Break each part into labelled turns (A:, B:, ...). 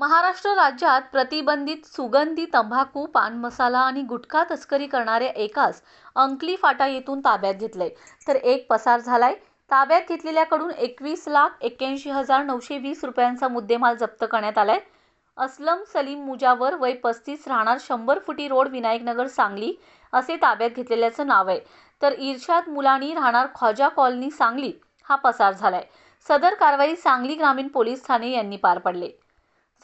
A: महाराष्ट्र राज्यात प्रतिबंधित सुगंधी तंबाखू पान मसाला आणि गुटखा तस्करी करणाऱ्या एकास अंकली फाटा येथून ताब्यात घेतलंय. तर एक पसार झालाय. ताब्यात घेतलेल्याकडून एकवीस लाख एक्क्याऐंशी हजार नऊशे वीस रुपयांचा मुद्देमाल जप्त करण्यात आलाय. असलम सलीम मुजावर वय पस्तीस राहणार शंभर फुटी रोड विनायकनगर सांगली असे ताब्यात घेतलेल्याचं नाव आहे. तर इर्शाद मुलानी राहणार ख्वाजा कॉलनी सांगली हा पसार झालाय. सदर कारवाई सांगली ग्रामीण पोलीस ठाणे यांनी पार पडले.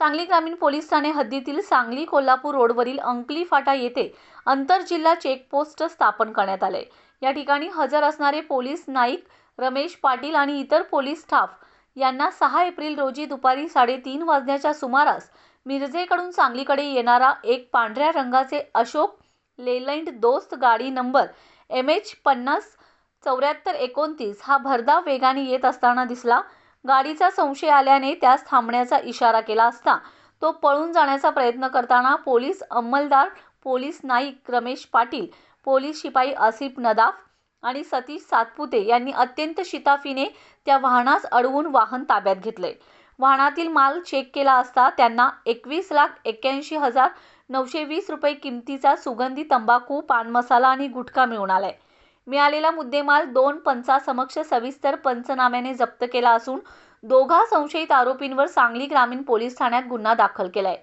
A: सांगली ग्रामीण पोलीस ठाणे हद्दीतील सांगली कोल्हापूर रोडवरील अंकली फाटा येथे आंतरजिल्हा चेकपोस्ट स्थापन करण्यात आले. या ठिकाणी हजर असणारे पोलीस नाईक रमेश पाटील आणि इतर पोलीस स्टाफ यांना सहा एप्रिल रोजी दुपारी साडेतीन वाजण्याच्या सुमारास मिरजेकडून सांगलीकडे येणारा एक पांढऱ्या रंगाचे अशोक लेलँड दोस्त गाडी नंबर एम एच पन्नास चौऱ्याहत्तर एकोणतीस हा भरधाव वेगाने येत असताना दिसला. गाडीचा संशय आल्याने त्यास थांबण्याचा इशारा केला असता तो पळून जाण्याचा प्रयत्न करताना पोलीस अंमलदार पोलीस नाईक रमेश पाटील पोलीस शिपाई आसिफ नदाफ आणि सतीश सातपुते यांनी अत्यंत शिताफीने त्या वाहनास अडवून वाहन ताब्यात घेतले. वाहनातील माल चेक केला असता त्यांना एकवीस लाख एक्क्याऐंशी हजार नऊशे वीस रुपये किमतीचा सुगंधी तंबाखू पान मसाला आणि गुटखा मिळून आलाय. मिळालेला मुद्देमाल दोन पंचासमक्ष सविस्तर पंचनाम्याने जप्त केला असून दोघा संशयित आरोपींवर सांगली ग्रामीण पोलीस ठाण्यात गुन्हा दाखल केलाय.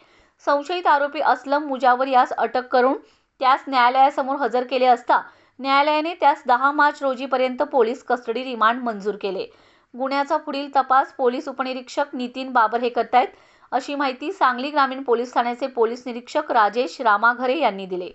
A: संशयित आरोपी असलम मुजावर यास अटक करून त्यास न्यायालयासमोर हजर केले असता न्यायालयाने त्यास दहा मार्च रोजीपर्यंत पोलीस कस्टडी रिमांड मंजूर केले. गुन्ह्याचा पुढील तपास पोलीस उपनिरीक्षक नितीन बाबर हे करतायत अशी माहिती सांगली ग्रामीण पोलीस ठाण्याचे पोलीस निरीक्षक राजेश रामाघरे यांनी दिले.